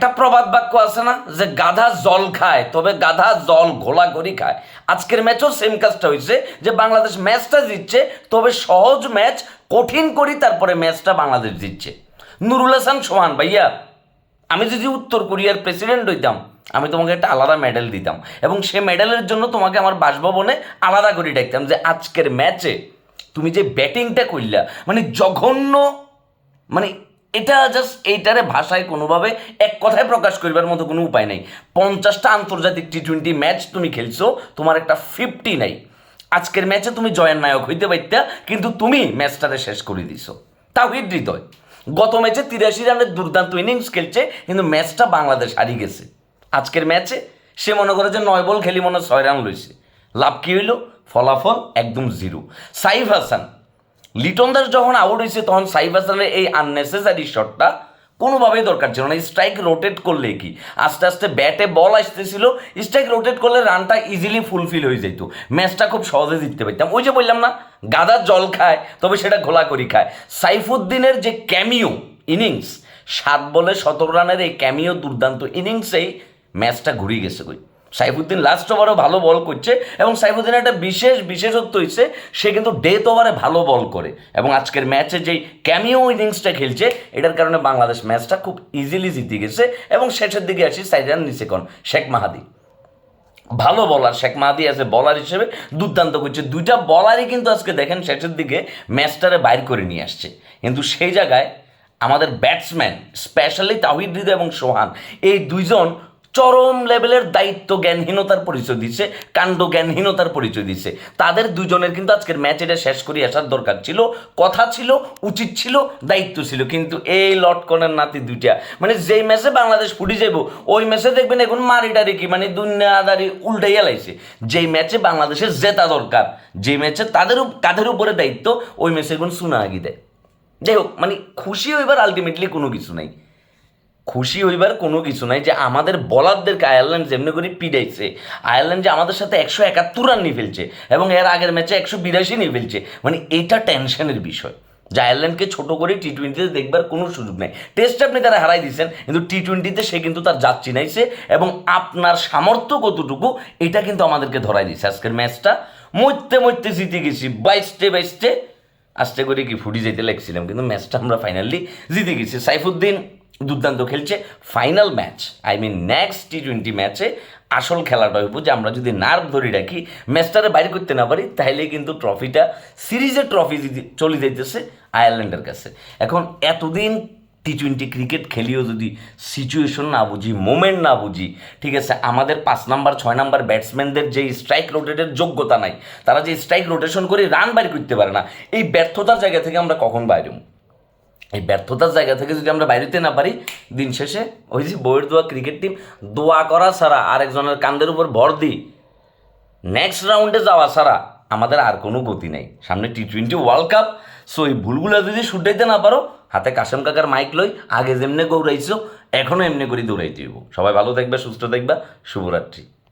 একটা প্রবাদ বাক্য আছে না যে গাধা জল খায়, তবে গাধা জল ঘোলা করি খায়। আজকের ম্যাচও সেম কাজটা হয়েছে যে বাংলাদেশ ম্যাচটা জিতছে, তবে সহজ ম্যাচ কঠিন করি তারপরে ম্যাচটা বাংলাদেশ জিতছে। নুরুল হাসান, সোহান ভাইয়া, আমি যদি উত্তর কোরিয়ার প্রেসিডেন্ট হইতাম, আমি তোমাকে একটা আলাদা মেডেল দিতাম এবং সে মেডেলের জন্য তোমাকে আমার বাসভবনে আলাদা করে ডাকতাম যে আজকের ম্যাচে তুমি যে ব্যাটিংটা করলা মানে জঘন্য মানে এটা জাস্ট এইটারে ভাষায় কোনোভাবে এক কথায় প্রকাশ করবার মতো কোনো উপায় নেই। পঞ্চাশটা আন্তর্জাতিক টি টোয়েন্টি ম্যাচ তুমি খেলছো, তোমার একটা ফিফটি নাই। আজকের ম্যাচে তুমি জয়ের নায়ক হইতে পারতা কিন্তু তুমি ম্যাচটাতে শেষ করে দিছো। তাহিদ হৃদয়। গত ম্যাচে তিরাশি রানের দুর্দান্ত ইনিংস খেলছে, কিন্তু ম্যাচটা বাংলাদেশ হারিয়ে গেছে। আজকের ম্যাচে সে মনে করে যে নয় বল খেলি মনে ছয় রান লইছে। লাভ কী হইল? ফলাফল একদম জিরো সাইফ হাসান লিটন দাস যখন আউট হয়েছে, তখন সাইফ হাসানের এই আননেসেসারি শটটা কোনোভাবেই দরকার ছিল না। স্ট্রাইক রোটেট করলে কি? আস্তে আস্তে ব্যাটে বল আসতেছিল স্ট্রাইক রোটেট করলে রানটা ইজিলি ফুলফিল হয়ে যেত। ম্যাচটা খুব সহজে জিততে পারতাম। ওই যে বললাম না, গাদা জল খায়, তবে সেটা ঘোলা করি খায়। সাইফুদ্দিনের যে ক্যামিও ইনিংস সাত বলে সতেরো রানের এই ক্যামিও দুর্দান্ত ইনিংসেই ম্যাচটা ঘুরিয়ে গেছে কই? সাইফুদ্দিন লাস্ট ওভারও ভালো বল করছে এবং সাইফুদ্দিনের একটা বিশেষ, বিশেষত্ব হচ্ছে সে কিন্তু ডেথ ওভারে ভালো বল করে এবং আজকের ম্যাচে যেই ক্যামিও ইনিংসটা খেলছে, এটার কারণে বাংলাদেশ ম্যাচটা খুব ইজিলি জিতে গেছে এবং শেষের দিকে আসি সাইজান নিচেকন শেখ মাহাদি। ভালো বলার শেখ মাহাদি আছে বলার হিসেবে দুর্দান্ত করছে। দুইটা বলারই কিন্তু আজকে দেখেন শেষের দিকে ম্যাচটারে বাইর করে নিয়ে আসছে। কিন্তু সেই জায়গায় আমাদের ব্যাটসম্যান স্পেশালি তাহিদ হৃদয় এবং সোহান, এই দুইজন চরম লেভেলের দায়িত্ব জ্ঞানহীনতার পরিচয় দিচ্ছে কাণ্ড জ্ঞানহীনতার পরিচয় দিচ্ছে তাদের দুজনের কিন্তু আজকের ম্যাচ এটা শেষ করে আসার দরকার ছিল, কথা ছিল, উচিত ছিল, দায়িত্ব ছিল। কিন্তু এই লটকনের নাতি দুইটা মানে যেই ম্যাচে বাংলাদেশ ফুটে যাব ওই ম্যাচে দেখবেন এখন মারিটারি কি মানে দুনিয়াদারি উল্টাইয়া লাইছে যেই ম্যাচে বাংলাদেশের জেতা দরকার যে ম্যাচে তাদের কাঁধের উপরে দায়িত্ব, ওই ম্যাচে এখন সুনা আগি দেয়। যাই হোক মানে খুশি হইবার আলটিমেটলি কোনো কিছু নাই। খুশি হইবার কোনো কিছু নাই যে আমাদের বলারদেরকে আয়ারল্যান্ড যেমনি করে পিড়াইছে, আয়ারল্যান্ড যে আমাদের সাথে একশো একাত্তর রান নিয়ে ফেলছে এবং এর আগের ম্যাচে একশো বিরাশি নিয়ে ফেলছে মানে এটা টেনশনের বিষয়। যে আয়ারল্যান্ডকে ছোটো করে টি টোয়েন্টিতে দেখবার কোনো সুযোগ নেই। টেস্টে আপনি তারা হারাই দিয়েছেন, কিন্তু টি টোয়েন্টিতে সে কিন্তু তার জাত চিনাইছে এবং আপনার সামর্থ্য কতটুকু, এটা কিন্তু আমাদেরকে ধরাই দিয়েছে। আজকের ম্যাচটা মরতে মরতে জিতে গেছি বাইশটে বাইশটে আস্তে করে কি ফুটি যেতে লাগছিলাম, কিন্তু ম্যাচটা আমরা ফাইনালি জিতে গেছি। সাইফুদ্দিন দুর্দান্ত খেলছে final match I mean next T twenty ম্যাচে আসল খেলাটা হইব যে আমরা যদি নার্ভ ধরে রাখি ম্যাচটারে বাইরে করতে না পারি তাহলে কিন্তু ট্রফিটা সিরিজের ট্রফি চলে যাইতেছে আয়ারল্যান্ডের কাছে এখন এতদিন টি টোয়েন্টি ক্রিকেট খেলিও যদি সিচুয়েশন না বুঝি মোমেন্ট না বুঝি, ঠিক আছে, আমাদের পাঁচ নাম্বার ছয় নাম্বার ব্যাটসম্যানদের যে স্ট্রাইক রোটেটের যোগ্যতা নাই, তারা যে স্ট্রাইক রোটেশন করে রান বাইর করতে পারে না, এই ব্যর্থতার জায়গা থেকে আমরা কখন বাইরে? এই ব্যর্থতার জায়গা থেকে যদি আমরা বাইরেতে না পারি, দিন শেষে ওই যে বইয়ের দোয়া ক্রিকেট টিম দোয়া করা ছাড়া আরেকজনের কান্দের উপর ভর দিই নেক্সট রাউন্ডে যাওয়া ছাড়া আমাদের আর কোনো গতি নেই। সামনে T twenty World Cup so এই ভুলগুলো যদি শুটাইতে না পারো, হাতে কাশেম কাকার মাইক লই, আগে যেমনি গৌড়াইছো এখনও এমনি করে দৌড়াইতে হইব। সবাই ভালো থাকবে, সুস্থ থাকবা, শুভরাত্রি।